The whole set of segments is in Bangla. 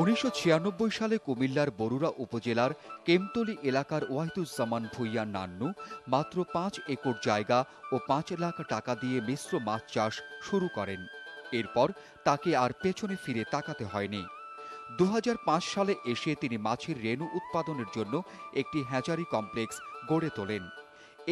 উনিশশো ছিয়ানব্বই সালে কুমিল্লার বরুড়া উপজেলার কেমতলি এলাকার ওয়াহিদুজ্জামান ভুইয়া নান্নু মাত্র পাঁচ একর জায়গা ও পাঁচ লাখ টাকা দিয়ে মিশ্র মাছ চাষ শুরু করেন। এরপর তাকে আর পেছনে ফিরে তাকাতে হয়নি। দু হাজার পাঁচ সালে এসে তিনি মাছের রেণু উৎপাদনের জন্য একটি হ্যাচারি কমপ্লেক্স গড়ে তোলেন।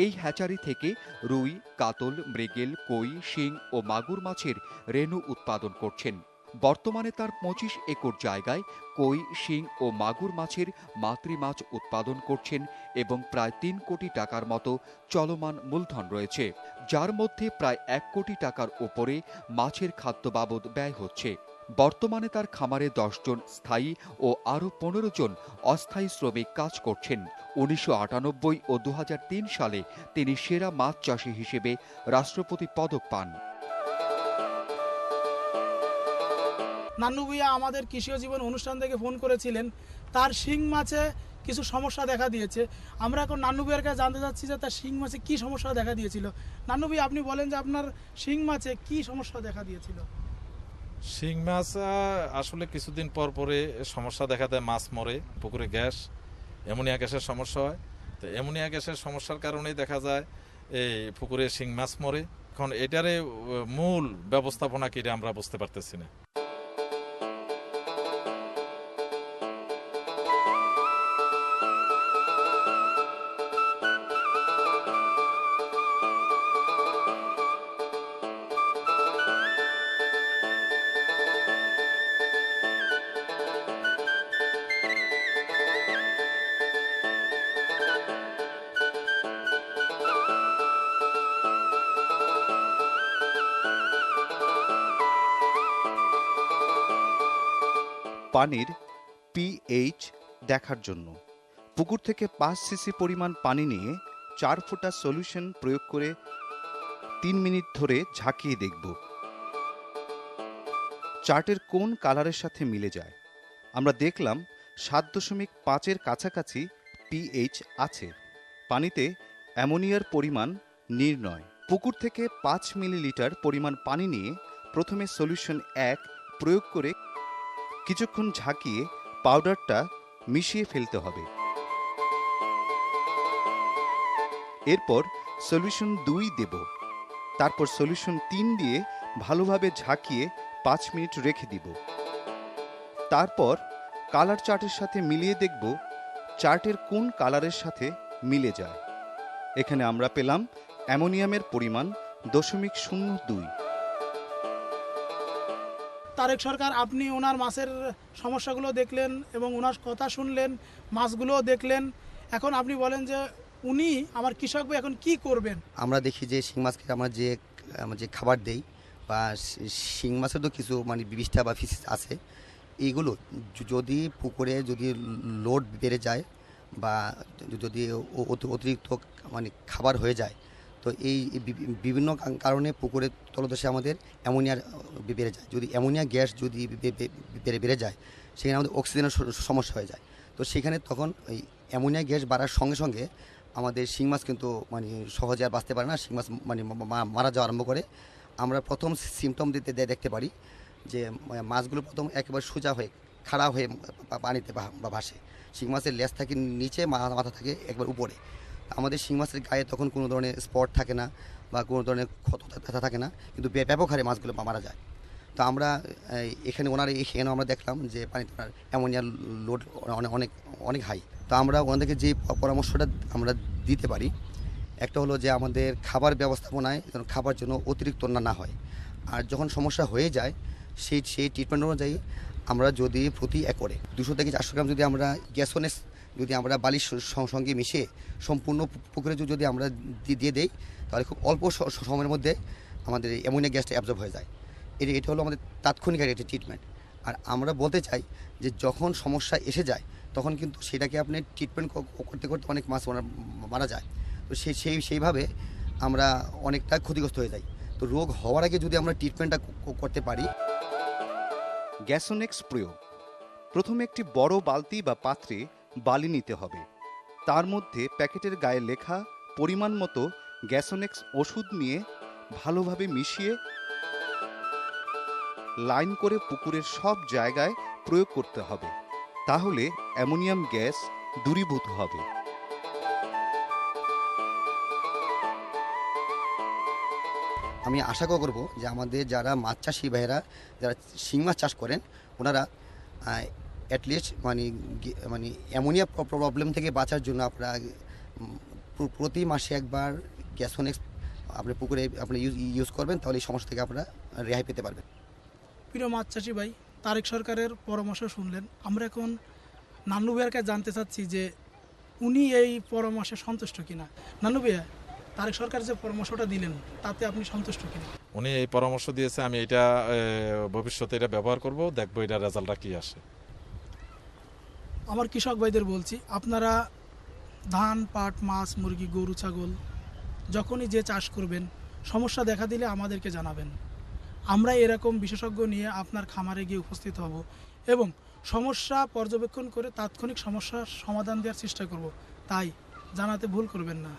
এই হ্যাচারি থেকে রুই, কাতল, মৃগেল, কই, শিং ও মাগুর মাছের রেণু উৎপাদন করছেন। বর্তমানে তার পঁচিশ একর জায়গায় কই, শিং ও মাগুর মাছের মাতৃ মাছ উৎপাদন করছেন এবং প্রায় তিন কোটি টাকার মতো চলমান মূলধন রয়েছে, যার মধ্যে প্রায় এক কোটি টাকার ওপরে মাছের খাদ্য বাবদ ব্যয় হচ্ছে। বর্তমানে তার খামারে জন স্থায়ী ও আরও পনেরো জন অস্থায়ী শ্রমিক কাজ করছেন। উনিশশো আটানব্বই ও দু হাজার তিন সালে তিনি সেরা মাছ চাষি হিসেবে রাষ্ট্রপতি পদক পান। নান্নু ভুইয়া আমাদের কৃষি ও জীবন অনুষ্ঠান থেকে ফোন করেছিলেন। তার শিং মাছে কিছু সমস্যা দেখা দিয়েছে। আমরা এখন নান্নু ভুইয়ার কাছে জানতে চাচ্ছি যে তার শিং মাছে কি সমস্যা দেখা দিয়েছিল। নান্নু ভুইয়া আপনি বলেন যে আপনার শিং মাছে কি সমস্যা দেখা দিয়েছিল? শিং মাছ আসলে কিছুদিন পর পরে সমস্যা দেখা দেয়, মাছ মরে, পুকুরে গ্যাস, অ্যামোনিয়া গ্যাসের সমস্যা হয়। তো অ্যামোনিয়া গ্যাসের সমস্যার কারণেই দেখা যায়, এই পুকুরে শিং মাছ মরে। এখন এটারে মূল ব্যবস্থাপনা কি আমরা বুঝতে পারতেছি না। পানির পিএইচ দেখার জন্য। পুকুর থেকে পাঁচ সিসি পরিমাণ পানি নিয়ে চার ফোঁটা সলিউশন প্রয়োগ করে তিন মিনিট ধরে ঝাঁকিয়ে দেখব। চার্টের কোন কালারের সাথে মিলে যায়? আমরা দেখলাম সাত দশমিক পাঁচের কাছাকাছি পিএইচ আছে। পানিতে অ্যামোনিয়ার পরিমাণ নির্ণয়। পুকুর থেকে পাঁচ মিলিলিটার পরিমাণ পানি নিয়ে প্রথমে সলিউশন এক প্রয়োগ করে কিছুক্ষণ ঝাঁকিয়ে পাউডারটা মিশিয়ে ফেলতে হবে। এরপর সলিউশন দুই দেব। তারপর সলিউশন তিন দিয়ে ভালোভাবে ঝাঁকিয়ে পাঁচ মিনিট রেখে দিব। তারপর কালার চার্টের সাথে মিলিয়ে দেখব চার্টের কোন কালারের সাথে মিলে যায়। এখানে আমরা পেলাম অ্যামোনিয়ামের পরিমাণ দশমিক শূন্য দুই। তারেক সরকার, আপনি ওনার মাছের সমস্যাগুলো দেখলেন এবং ওনার কথা শুনলেন, মাছগুলোও দেখলেন। এখন আপনি বলেন যে উনি আমার কৃষক এখন কি করবেন? আমরা দেখি যে শিং মাছকে আমরা যে আমরা যে খাবার দেই বা শি- মাছের তো কিছু মানে বিবিষ্টা বা ফিস আছে এইগুলো যদি পুকুরে যদি লোড বেড়ে যায় বা যদি অতিরিক্ত মানে খাবার হয়ে যায় তো এই বিভিন্ন কারণে পুকুরের তলদেশে আমাদের অ্যামোনিয়ার বেড়ে যায়। যদি অ্যামোনিয়া গ্যাস যদি বেড়ে বেড়ে যায়, সেখানে আমাদের অক্সিজেনের সমস্যা হয়ে যায়। তো সেখানে তখন এই অ্যামোনিয়া গ্যাস বাড়ার সঙ্গে সঙ্গে আমাদের শিং মাছ কিন্তু মানে সহজে আর বাঁচতে পারে না। শিং মাছ মানে মারা যাওয়া আরম্ভ করে। আমরা প্রথম সিমটম দিতে দেখতে পারি যে মাছগুলো প্রথম একেবারে সোজা হয়ে, খাড়া হয়ে পানিতে বা ভাসে। শিং মাছের লেজ থাকে নিচে মাথা থাকে একবার উপরে। আমাদের শিং মাছের গায়ে তখন কোনো ধরনের স্পট থাকে না বা কোনো ধরনের ক্ষত ব্যথা থাকে না, কিন্তু ব্য- ব্যাপক হারে মাছগুলো মারা যায়। তো আমরা এখানে ওনার এখানে আমরা দেখলাম যে পানিতে ওনার অ্যামোনিয়ার লোড অনেক অনেক অনেক হাই। তো আমরা ওনাদেরকে যে পরামর্শটা আমরা দিতে পারি, একটা হলো যে আমাদের খাবার ব্যবস্থাপনায় যেন খাবার জন্য অতিরিক্ত না না হয়। আর যখন সমস্যা হয়ে যায়, সেই সেই ট্রিটমেন্ট অনুযায়ী আমরা যদি প্রতি একরে দুশো থেকে চারশো গ্রাম যদি আমরা গ্যাসোনেস যদি আমরা বালির সঙ্গে মিশে সম্পূর্ণ পুকুরে যদি আমরা দিয়ে দেই, তাহলে খুব অল্প সময়ের মধ্যে আমাদের অ্যামোনিয়া গ্যাসটা অ্যাবজর্ব হয়ে যায়। এটা এটা হলো আমাদের তাৎক্ষণিক একটি ট্রিটমেন্ট আর আমরা বলতে চাই যে যখন সমস্যা এসে যায়, তখন কিন্তু সেটাকে আপনি ট্রিটমেন্ট করতে করতে অনেক মাছ মারা- মারা যায়। তো সেই সেই সেইভাবে আমরা অনেকটা ক্ষতিগ্রস্ত হয়ে যাই। তো রোগ হওয়ার আগে যদি আমরা ট্রিটমেন্টটা করতে পারি। গ্যাসোনেক্স প্রয়োগ। প্রথমে একটি বড় বালতি বা পাত্রে বালি নিতে হবে। তার মধ্যে প্যাকেটের গায়ে লেখা পরিমাণ মতো গ্যাসোনেক্স ওষুধ নিয়ে ভালোভাবে মিশিয়ে লাইন করে পুকুরের সব জায়গায় প্রয়োগ করতে হবে। তাহলে অ্যামোনিয়াম গ্যাস দূরীভূত হবে। আমি আশা করব যে আমাদের যারা মাছ চাষি ভাইয়েরা, যারা শিং মাছ চাষ করেন, ওনারা অ্যাটলিস্ট মানে মানে অ্যামোনিয়া প্রবলেম থেকে বাঁচার জন্য আপনারা প্রতি মাসে একবার গ্যাসোনেক্স আপনি পুকুরে আপনি ইউজ করবেন তাহলে এই সমস্যা থেকে আপনারা রেহাই পেতে পারবেন। প্রিয় মাছ চাষি ভাই তারেক সরকারের পরামর্শ শুনলেন। আমরা এখন নান্নু ভাইয়ের কাছে জানতে চাচ্ছি যে উনি এই পরামর্শে সন্তুষ্ট কিনা? নান্নু ভাইয়া তারেক সরকার যে পরামর্শটা দিলেন তাতে আপনি সন্তুষ্ট কিনা? উনি এই পরামর্শ দিয়েছে আমি এটা ভবিষ্যতে এটা ব্যবহার করব দেখব এটা রেজাল্টটা কি আসে। আমার কৃষক ভাইদের বলছি, আপনারা ধান, পাট, মাছ, মুরগি, গরু, ছাগল, যখনই যে চাষ করবেন, সমস্যা দেখা দিলে আমাদেরকে জানাবেন। আমরা এরকম বিশেষজ্ঞ নিয়ে আপনার খামারে গিয়ে উপস্থিত হব এবং সমস্যা পর্যবেক্ষণ করে তাৎক্ষণিক সমস্যার সমাধান দেওয়ার চেষ্টা করব। তাই জানাতে ভুল করবেন না।